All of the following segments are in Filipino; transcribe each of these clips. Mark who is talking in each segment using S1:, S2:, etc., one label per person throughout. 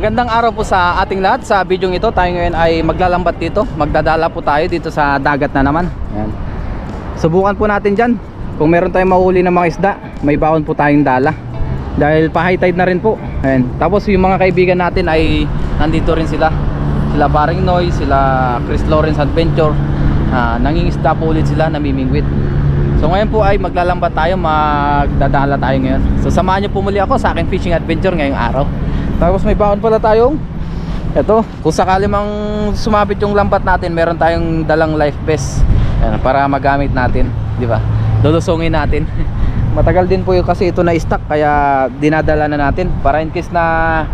S1: magandang araw po sa ating lahat. Sa video ito, tayo ngayon ay maglalambat dito. Magdadala po tayo dito sa dagat na naman. Ayan. Subukan po natin dyan. Kung meron tayong mahuli ng mga isda, may baon po tayong dala. Dahil pa high tide na rin po. Ayan. Tapos yung mga kaibigan natin ay nandito rin sila. Sila Paring Noy, sila Chris Lawrence Adventure. Ah, nangingisda po ulit sila, namimingwit. So ngayon po ay maglalambat tayo, magdadala tayo ngayon. So samahan niyo po muli ako sa aking fishing adventure ngayong araw. Tapos may baon pala tayong ito, kung sakali mang sumabit yung lambat natin, meron tayong dalang life vest Ayan, para magamit natin, di ba? Lulusungin natin. Matagal din po yung kasi ito na stock kaya dinadala na natin para in case na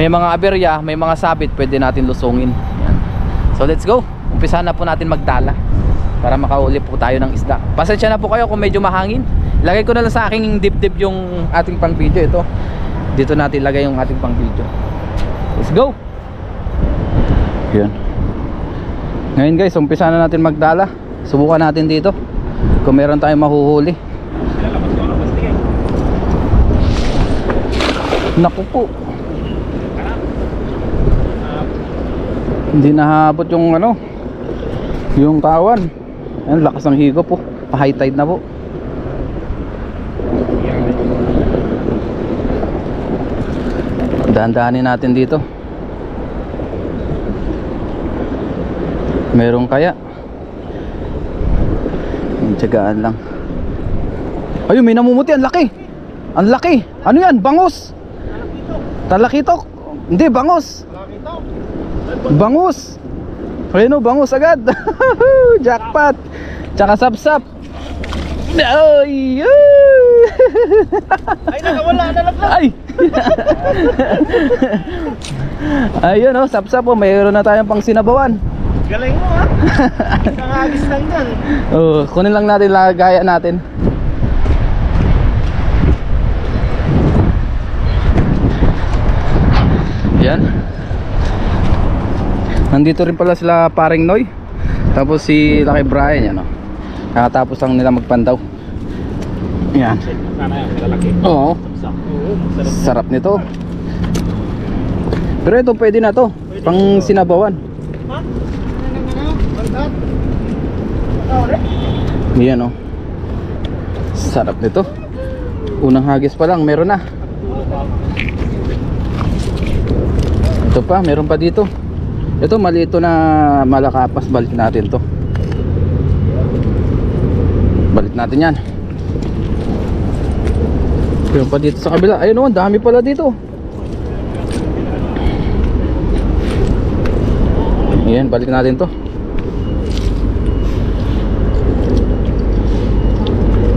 S1: may mga aberya, may mga sabit, pwede natin lusungin. Yan. So let's go. Umpisa na po natin magdala para makauli po tayo ng isda. Pasensya na po kayo kung medyo mahangin. Lagay ko na lang sa aking dip-dip yung ating pang video ito. Dito natin lagay yung ating pang video. Let's go. Yan. Ngayon guys, umpisa na natin magdala. Subukan natin dito. Kung meron tayong mahuhuli. Naku po. Hindi nahabot yung ano, yung tawan. Ayan, lakas ng higo po. Pa-high tide na po. Dahan-dahanin natin dito. Meron kaya? Yung tiyagaan lang. Ayun, may namumuti. Ang laki. Ang laki. Ano yan? Bangus. Talakitok. Hindi, bangus. Bangus. Ayun o, bangus agad. Jackpot. Tsaka sapsap. Ay!
S2: Ay, nakawala na lang.
S1: Ay! Ayun o, sapsap o. Mayroon na tayong pang sinabawan.
S2: Galing mo ha. Kangagis lang yan.
S1: Oh, kunin lang natin lagaya natin. Yan. Nandito rin pala sila paring Noy. Tapos si Lucky Brian yan oh. Nakatapos lang nila magpandaw. Yan. Oo. Sarap nito. Pero ito pwede na to. Pang sinabawan. Yan oh. Sarap nito. Unang hagis pa lang, meron na. Ito pa, meron pa dito. Ito malito na malakapas, balik natin to. Balik natin yan. Meron pa dito sa kabila. Ayun ang dami pala dito. Ayan, balik natin to.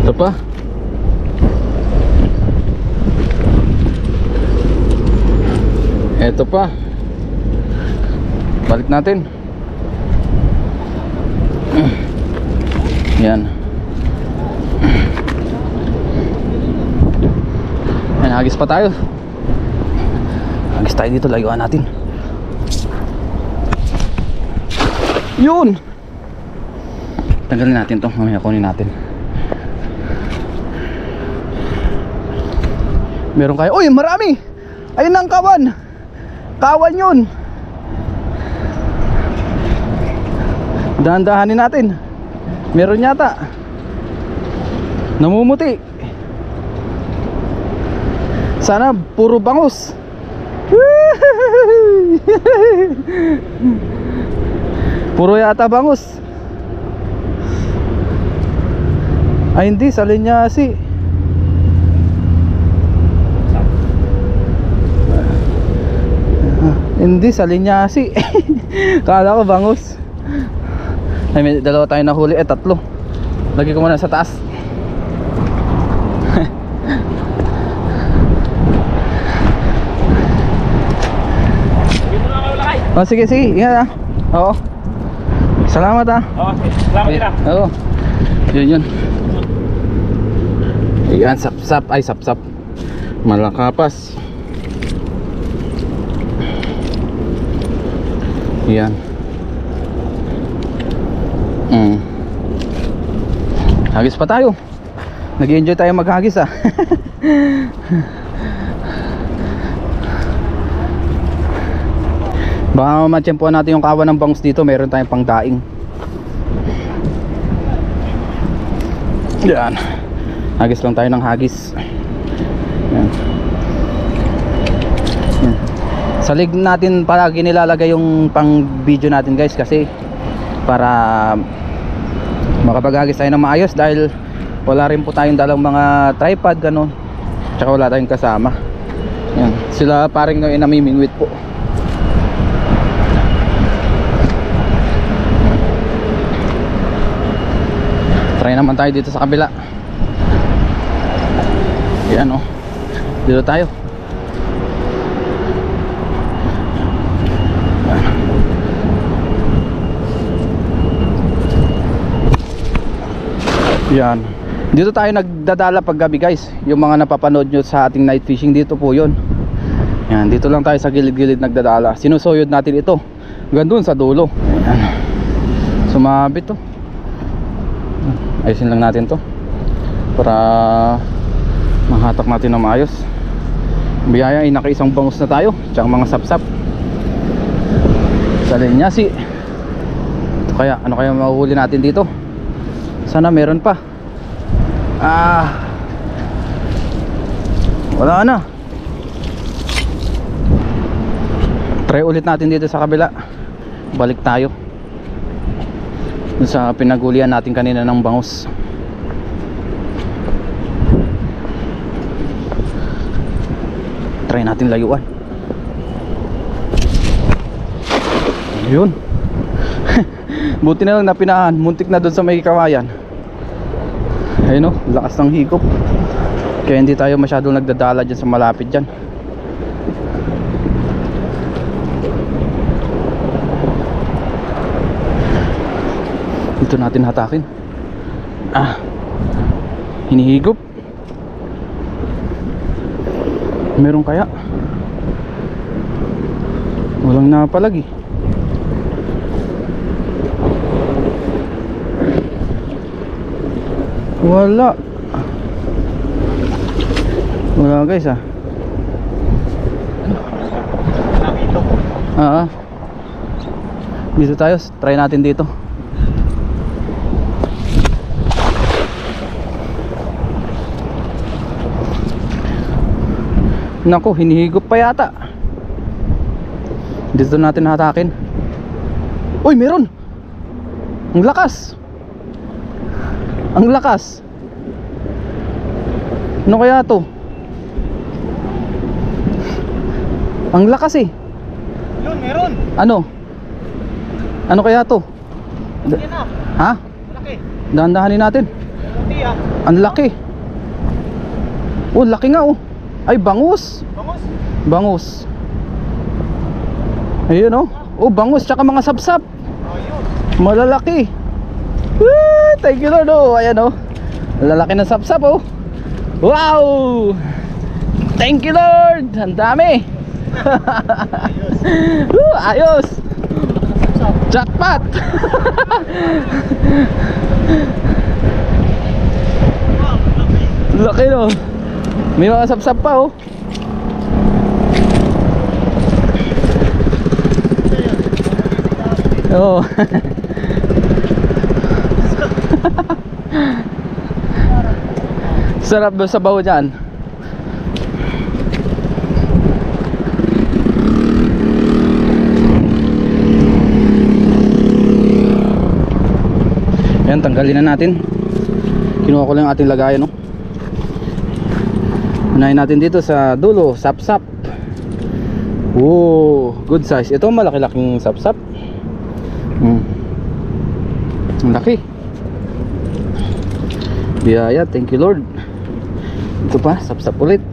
S1: Ito pa. Ito pa. Balik natin. Yan. Yan, hagis pa tayo. Hagis tayo dito, layuan natin. Yun! Tanggalin natin to, mamaya kunin natin. Meron kayo. Uy, marami! Ayun ang kawan! Kawan yun! Dahan-dahanin natin. Meron yata. Namumuti. Sana puro bangus. puro yata bangus. Ay hindi, sa linyasi. Hindi, sa linyasi. Kala ko bangus. Ay, may dalawa tayo nahuli. Eh, tatlo. Lagi ko muna sa taas.
S2: Hindi mo lang malaki.
S1: Oh, sige, sige. Ingat ah. Oo. Salamat ah.
S2: Okay, salamat din ah.
S1: Oo. Yun yun. Ayan, sap-sap. Ay, sap-sap. Malakapas. Yan. Mm. Hagis pa tayo. Nag-enjoy tayo maghagis ah. Baka matsyempohan natin yung kawan ng bangus dito, meron tayong pangdaing. Yan. Hagis lang tayo ng hagis. Yan. Yan. Natin palagi nilalagay yung pang video natin guys kasi para makapaghagis tayo ng maayos dahil wala rin po tayong dalang mga tripod ganun. Tsaka wala tayong kasama. Yan. Sila paring no namimingwit po. Try naman tayo dito sa kabila. Yan oh. Dito tayo. Yan. Dito tayo nagdadala pag gabi guys. Yung mga napapanood nyo sa ating night fishing dito po yon. Yan, dito lang tayo sa gilid-gilid nagdadala. Sinusuyod natin ito. Gandun sa dulo. Yan. Sumabit to. Ayusin lang natin to. Para mahatak natin na maayos. Biyaya ay nakaisang bangus na tayo. Tsaka mga sapsap. Sa linyasi. Ito kaya, ano kaya mahuhuli natin dito? Sana meron pa. Ah. Wala na. Try ulit natin dito sa kabila. Balik tayo. Sa pinagulian natin kanina ng bangus. Try natin layuan. Ayun. Buti na lang napinahan, muntik na doon sa may kawayan. Ayun oh, lakas ng hikop. Kaya hindi tayo masyadong nagdadala dyan sa malapit dyan. Dito natin hatakin. Ah. Hinihigop. Meron kaya? Walang napalagi. Wala. Wala guys ah. Ah. ah. Dito tayo, try natin dito. Nako, hinihigop pa yata. Dito natin hatakin. Uy, meron. Ang lakas. Ang lakas. Ano kaya to? Ang lakas eh.
S2: Yun, meron.
S1: Ano? Ano kaya to?
S2: Na.
S1: Ha?
S2: Malaki.
S1: Dahan-dahanin natin.
S2: Hindi ah.
S1: Ang laki. Oh, laki nga oh. Ay, bangus.
S2: Bangus.
S1: Bangus. Ayun oh. Oh, bangus tsaka mga sapsap.
S2: Ayun.
S1: Malalaki. Woo! Thank you Lord oh. Ayan oh. Lalaki ng sapsap oh. Wow! Thank you Lord. Ang dami. Woo! Ayos. Jackpot. Laki no. May mga sapsap pa oh. Oo. Sarap doon sa baho dyan. Yan, tanggalin na natin. Kinuha ko lang ating lagayan, no? Unahin natin dito sa dulo, sap-sap. Wow, good size. Ito malaki-laking sap-sap. Hmm. Ang laki. Biyaya, thank you Lord. Ito pa, sap-sap ulit.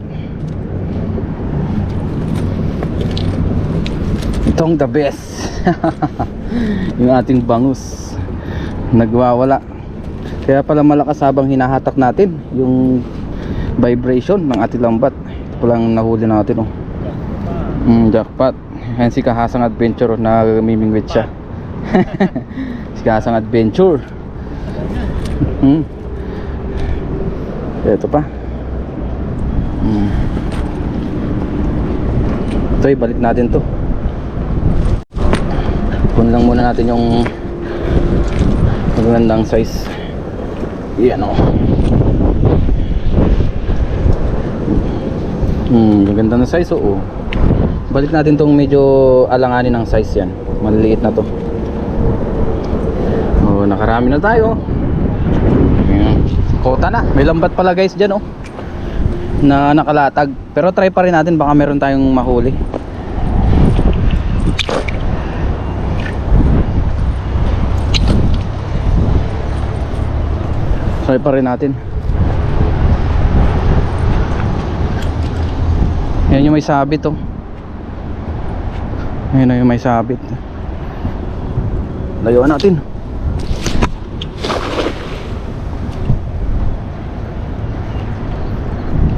S1: Itong the best. yung ating bangus. Nagwawala. Kaya pala malakas habang hinahatak natin yung vibration ng ating lambat. Ito palang nahuli natin oh. Mm, jackpot. Yan si Kahasang Adventure na mimingwit siya. si Kahasang Adventure. Hmm. Ito pa. Hmm. Ito, ibalik natin to. kunin lang muna natin yung magandang size yan o hmm maganda na size oo. Balik natin tong medyo alanganin ng size yan. Maliliit na to. Oh nakarami na tayo. Ayan. kota na. May lambat pala guys dyan oh. Na nakalatag. Pero try pa rin natin. Baka meron tayong mahuli. Try pa rin natin yung may sabit oh. Ayun na yung may sabit. Layuan natin.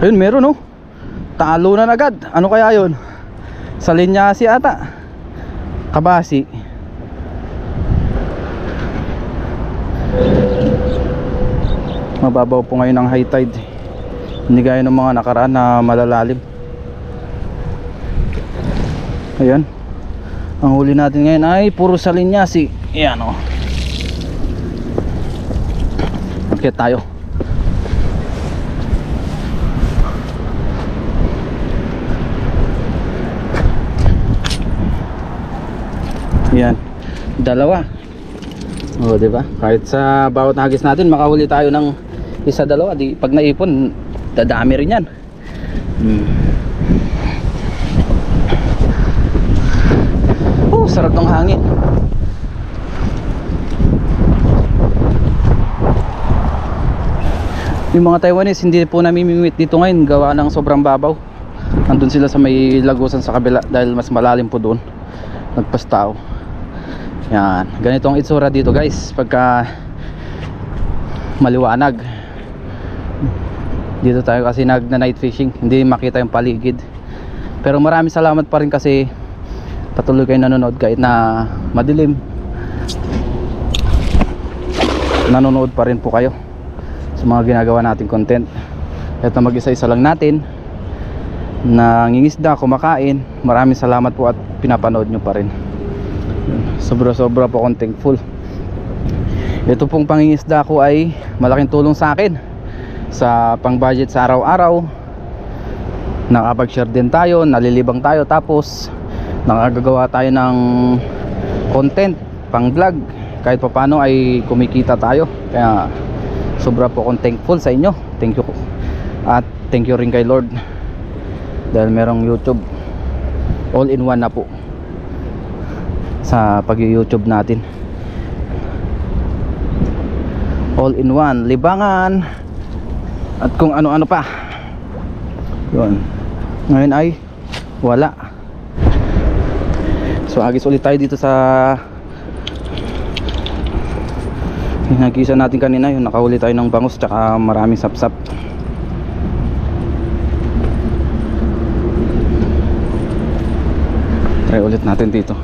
S1: Ayun meron oh. Talo na agad. Ano kaya yun? Sa linyasi ata. Kabasi. Mababaw po ngayon ang high tide. Hindi gaya ng mga nakaraan na malalalim ayan ang huli natin ngayon ay puro sa linyasi ayan o okay tayo Yan. Dalawa. O, di ba? Kahit sa bawat hagis natin, makahuli tayo ng isa dalawa, di pag naipon, dadami rin 'yan. Hmm. Sarap ng hangin. Yung mga Taiwanese hindi po namimimit dito ngayon gawa ng sobrang babaw. Andun sila sa may lagusan sa kabila dahil mas malalim po doon. Nagpas tao. Yan, ganito ang itsura dito guys pagka maliwanag. Dito tayo kasi nag na night fishing, hindi makita yung paligid. Pero maraming salamat pa rin kasi patuloy kayo nanonood kahit na madilim. Nanonood pa rin po kayo sa mga ginagawa nating content. Ito mag-isa-isa lang natin nangingisda, kumakain. Maraming salamat po at pinapanood nyo pa rin sobra sobra po akong thankful ito pong pangingisda ko ay malaking tulong sa akin sa pang budget sa araw-araw nakapag share din tayo nalilibang tayo tapos nakagagawa tayo ng content pang vlog. Kahit papano ay kumikita tayo. Kaya sobra po akong thankful sa inyo. Thank you. At thank you rin kay Lord. Dahil merong YouTube. All in one na po. Sa pag-youtube natin. All in one. Libangan! At kung ano-ano pa. Yun. Ngayon ay wala so agis ulit tayo dito sa nagkisa natin kanina yung nakahuli tayo ng bangus tsaka maraming sapsap try ulit natin dito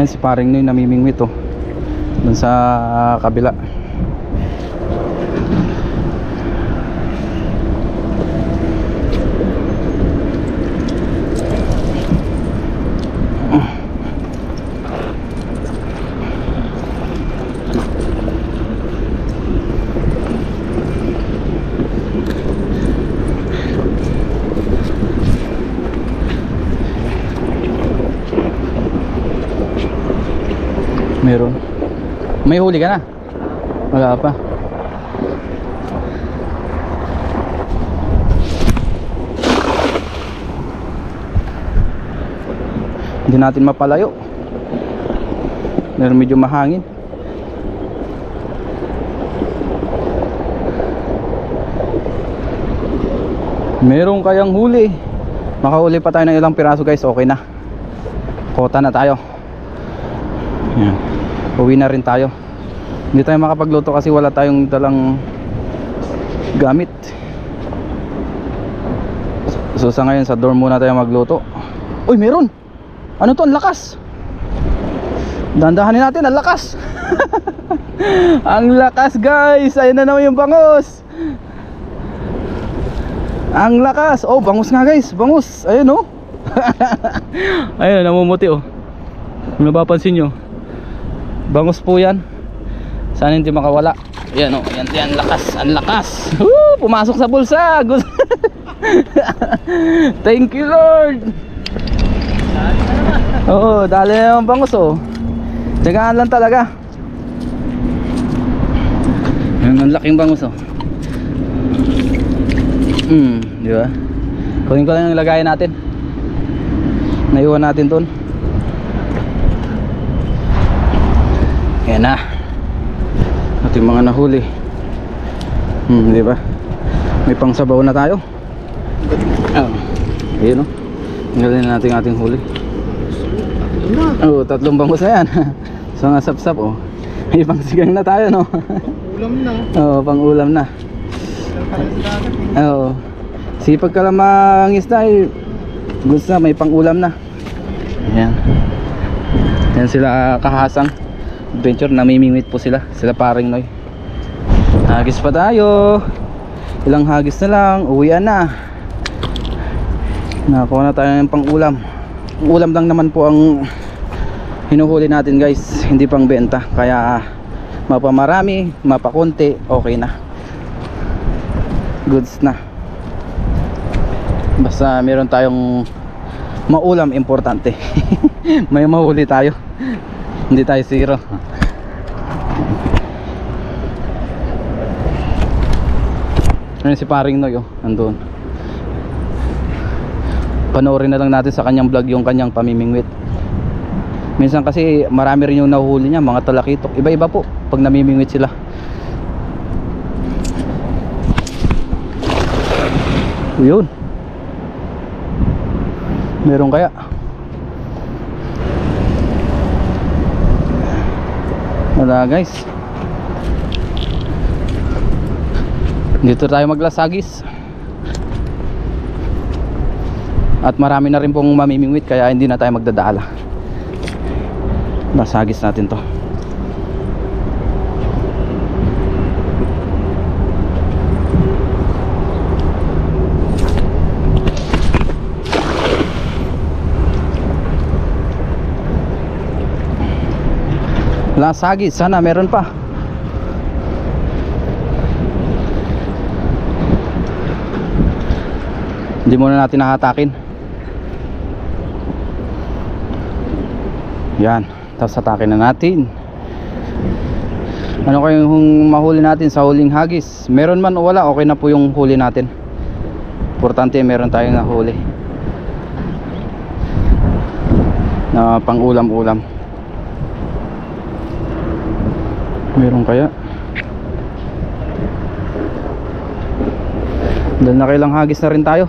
S1: Ayan si paring Noy namimingwit oh. Dun sa ah, kabila. Meron. May huli ka na? Wala pa. Hindi natin mapalayo. Dahil medyo mahangin. Meron kayang huli. Makahuli pa tayo ng ilang piraso guys. Okay na. Kota na tayo. Yan. Uwi na rin tayo. Hindi tayo makapagluto kasi wala tayong dalang gamit. So sa ngayon sa dorm muna tayo magluto. Uy, meron. Ano to? Ang lakas. Dandahanin natin, ang lakas. ang lakas guys. Ayun na naman yung bangos. Ang lakas. Oh, bangus nga guys. Bangus. Ayun oh. Ayun, namumuti oh. Napapansin nyo. Bangus po yan. Sana hindi makawala. Ayan oh. Ayan, ayan. Lakas. Ang lakas. Woo, pumasok sa bulsa. Thank you Lord. Oo, dali na yung bangus oh. Tsagaan lang talaga. Yan, ang laking bangus oh. Hmm, di ba? Kunin ko lang yung lagayan natin. Naiwan natin doon. Yan na. Ating mga nahuli. Hmm, di ba? May pangsabaw na tayo. Oh. Ayun oh. Ngayon na natin ating huli. Oo, oh, tatlong bangus na yan. so nga sap-sap oh. May pangsigang na tayo no.
S2: Ulam na.
S1: Oo, pang ulam na. Oo. Sipag ka lang mangisda eh. Goods na, may pang ulam na. Ayan. Yan sila kahasang. Adventure, namimingwit po sila. Sila paring noy. Hagis pa tayo. Ilang hagis na lang, uwian na. Nakakuha na tayo ng pang ulam. Ulam lang naman po ang hinuhuli natin guys. Hindi pang benta. Kaya mapamarami, mapakunti, okay na goods na basta meron tayong maulam importante may mahuli tayo hindi tayo zero. Ayun si paring Noy oh, andun panoorin na lang natin sa kanyang vlog yung kanyang pamimingwit. Minsan kasi marami rin yung nahuhuli niya mga talakitok. Iba iba po pag namimingwit sila. Yun. Meron kaya? Wala guys. Dito tayo maglasagis. At marami na rin pong mamimingwit kaya hindi na tayo magdadala. Lasagis natin to. Lasagis, sana meron pa. Hindi muna natin nahatakin. Yan, tapos hatakin na natin. Ano kayong mahuli natin sa huling hagis? Meron man o wala, okay na po yung huli natin. Importante meron tayong nahuli. Na pang ulam-ulam. Meron kaya? Dahil nakailang hagis na rin tayo.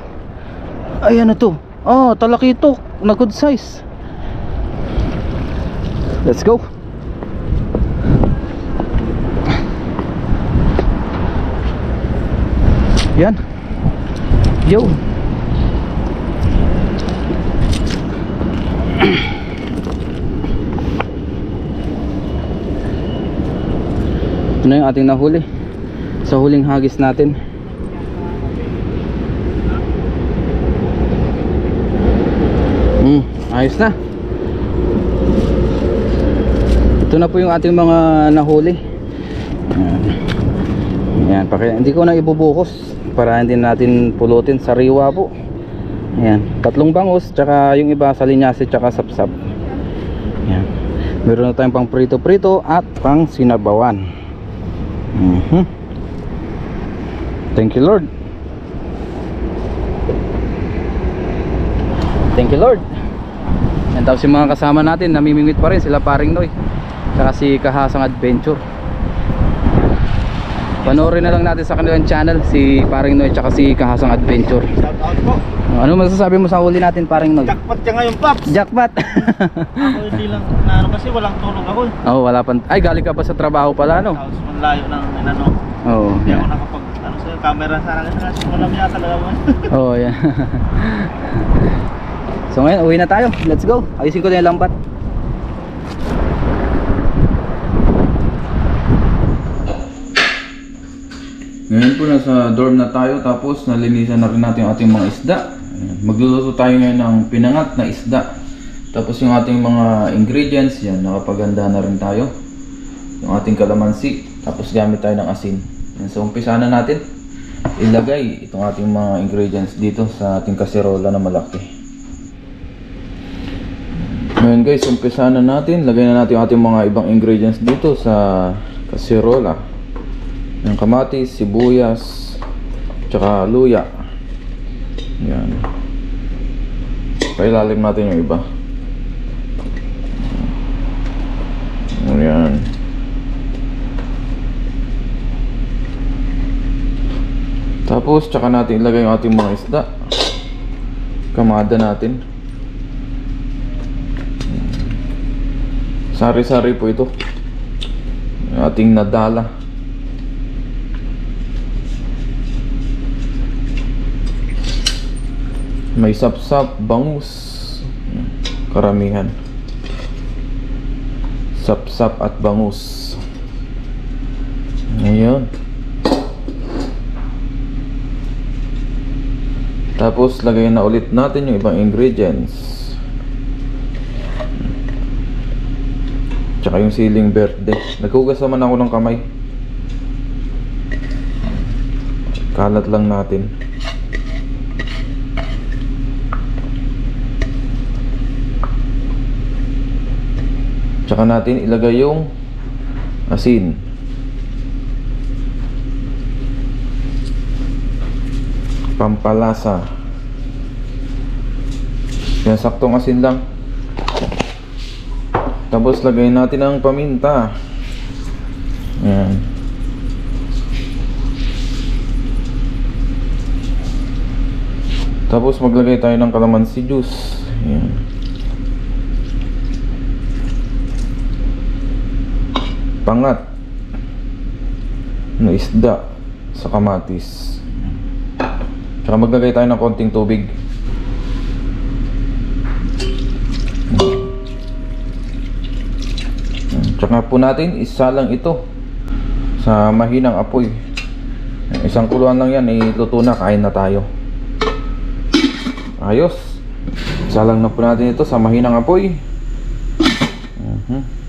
S1: Ay ano to? Oh, talakitok na good size. Let's go. Yan. Yo. Ano yung ating nahuli? Sa huling hagis natin. Hmm, ayos na. Ito na po yung ating mga nahuli. Ayan. Paki hindi ko na ibubuhos para hindi natin pulutin sariwa po. Ayan, tatlong bangus tsaka yung iba sa linyasi tsaka sapsap. Ayan. Meron na tayong pang prito-prito at pang sinabawan. Mhm. Thank you Lord. Thank you Lord. Yan tapos yung mga kasama natin namimingwit pa rin sila paring Noy. Saka si Kahasang Adventure. Panoorin na lang natin sa kanilang channel si paring Noy tsaka si Kahasang Adventure.
S2: Shout out po.
S1: Ano masasabi mo sa huli natin parang nag
S2: Jackpot ka ngayon, Paps.
S1: Jackpot.
S2: ako hindi lang na ano kasi walang tulog ako. Eh.
S1: Oh, wala pa. Ay, galing ka pa sa trabaho pala no?
S2: Tapos layo ng inano.
S1: Oo. Oh,
S2: hindi yeah.
S1: ako
S2: nakapag ano sa camera ah, sana kasi kasi wala niya talaga.
S1: Oo, oh, yeah. so ngayon, uwi na tayo. Let's go. Ayusin ko na yung lambat. Ngayon po nasa dorm na tayo tapos nalinisan na rin natin yung ating mga isda Magluluto tayo ngayon ng pinangat na isda. Tapos yung ating mga ingredients, yan, nakapaganda na rin tayo. Yung ating kalamansi, tapos gamit tayo ng asin. Yan, so umpisa na natin. Ilagay itong ating mga ingredients dito sa ating kaserola na malaki. Ngayon guys, umpisa na natin. Lagay na natin yung ating mga ibang ingredients dito sa kaserola. Yung kamatis, sibuyas, tsaka luya. Yan. Pailalim natin yung iba. Ayan. Tapos, tsaka natin ilagay yung ating mga isda. Kamada natin. Sari-sari po ito. Yung ating nadala. May sapsap, bangus. Karamihan. Sapsap at bangus. Ngayon. Tapos lagay na ulit natin yung ibang ingredients. Tsaka yung siling verde. Naghugas naman ako ng kamay. Kalat lang natin. Tsaka natin ilagay yung asin. Pampalasa. Yan, saktong asin lang. Tapos lagay natin ang paminta. Yan. Tapos maglagay tayo ng kalamansi juice. Yan. Pangat na isda sa kamatis. Tsaka maglagay tayo ng konting tubig. Tsaka po natin isa lang ito sa mahinang apoy. Isang kuluan lang yan, iluto na, kain na tayo. Ayos. Isa lang na po natin ito sa mahinang apoy. Mhm.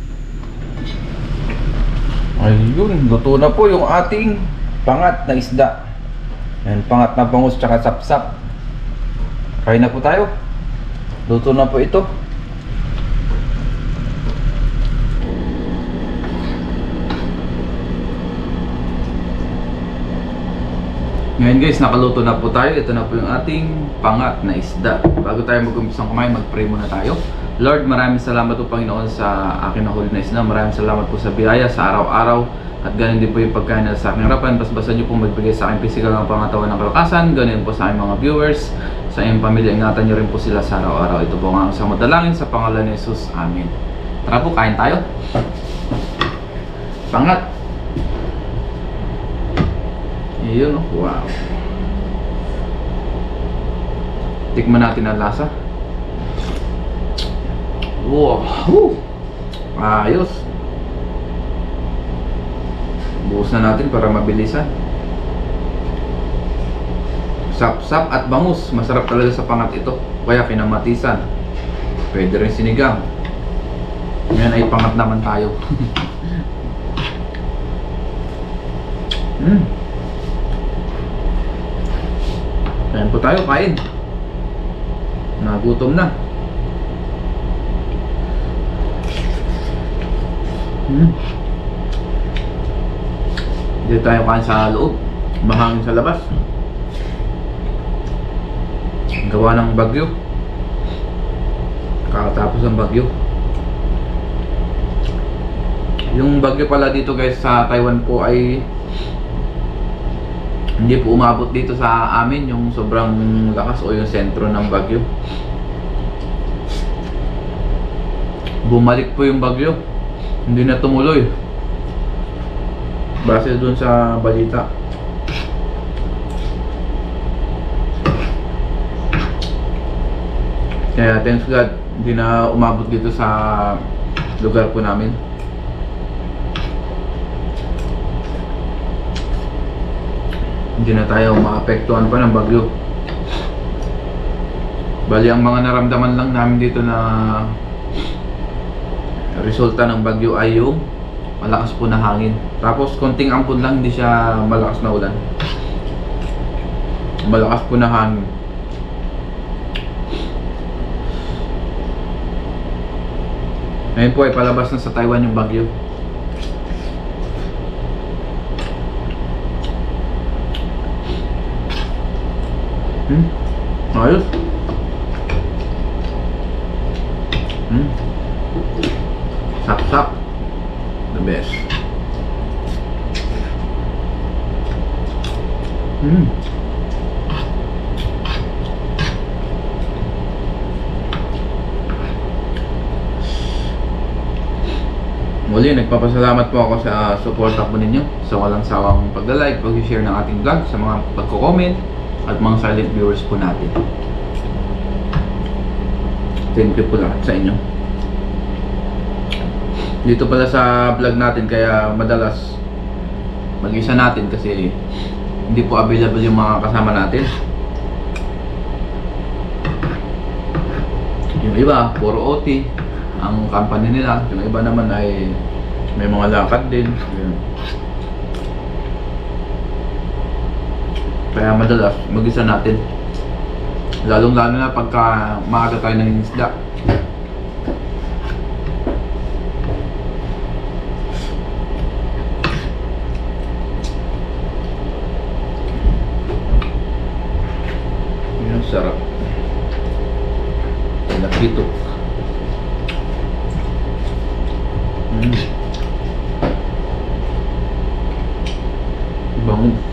S1: Ayun, luto na po yung ating pangat na isda. Yan, pangat na bangus tsaka sapsap. Kain na po tayo. Luto na po ito. Ngayon guys, nakaluto na po tayo. Ito na po yung ating pangat na isda. Bago tayo mag-umpisang kumain, mag-pray muna tayo. Lord, maraming salamat po Panginoon sa akin na huli na. Maraming salamat po sa biyaya, sa araw-araw. At ganun din po yung pagkain na sa aking harapan. Basbasan niyo po magbigay sa aking physical ng pangatawan ng kalakasan. Ganun po sa aking mga viewers. Sa iyong pamilya, ingatan niyo rin po sila sa araw-araw. Ito po ang isang madalangin sa pangalan ni Jesus. Amen. Tara po, kain tayo. Pangat. Iyon, wow. Tikman natin ang lasa. Wow. Ayos. Buhos na natin para mabilisan. Sap-sap at bangus. Masarap talaga sa pangat ito. Kaya kinamatisan. Pwede rin sinigang. Ngayon ay pangat naman tayo. mm. Kain po tayo, kain. Nagutom na. Hmm. Dito tayo kain sa loob. Mahangin sa labas. Gawa ng bagyo. Kakatapos ng bagyo. Yung bagyo pala dito guys sa Taiwan po ay hindi po umabot dito sa amin yung sobrang lakas o yung sentro ng bagyo. Bumalik po yung bagyo. Hindi na tumuloy. Base dun sa balita. Kaya thanks God, hindi na umabot dito sa lugar po namin. hindi na tayo maapektuhan pa ng bagyo. Bali, ang mga naramdaman lang namin dito na resulta ng bagyo ay yung malakas po na hangin. Tapos, konting ampon lang, hindi siya malakas na ulan. Malakas po na hangin. Ngayon po ay palabas na sa Taiwan yung bagyo. Hmm? Ayos. Hmm. Sap-sap. Best. Hmm. Muli, nagpapasalamat po ako sa suporta po ninyo sa walang sawang pagla-like, pag-share ng ating vlog, sa mga pagko-comment at mga silent viewers po natin. Thank you po lahat sa inyo. Dito pala sa vlog natin kaya madalas mag-isa natin kasi hindi po available yung mga kasama natin. Yung iba, puro OT ang company nila. Yung iba naman ay may mga lakad din. Kaya madalas, mag-isa natin. Lalong lalo na pagka maaga tayo ng isda. Yun ang sarap. Nakitok. Mm. Bango.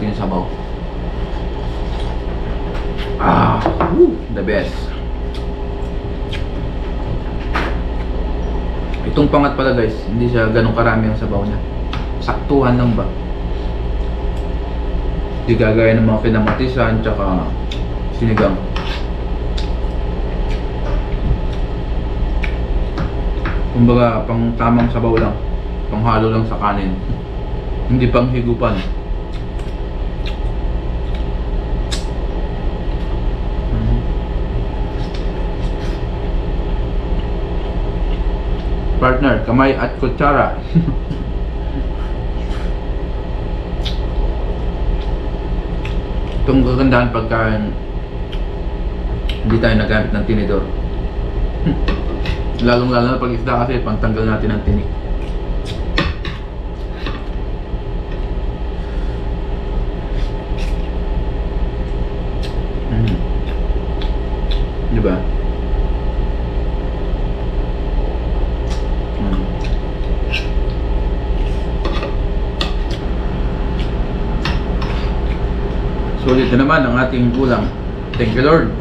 S1: Natin yung sabaw. Ah, woo, the best. Itong pangat pala guys, hindi siya ganun karami ang sabaw niya. Saktuhan lang ba? Hindi gagaya ng mga kinamatisan tsaka sinigang. Kumbaga, pang tamang sabaw lang. Panghalo lang sa kanin. Hindi pang higupan. Partner, kamay at kutsara. Itong kagandahan pagka hindi tayo nagamit ng tinidor. Lalong lalo na pag isda kasi pantanggal natin ng tinik. Mm. Di ba? Mm. Na naman ang ating ulam. Thank you Lord.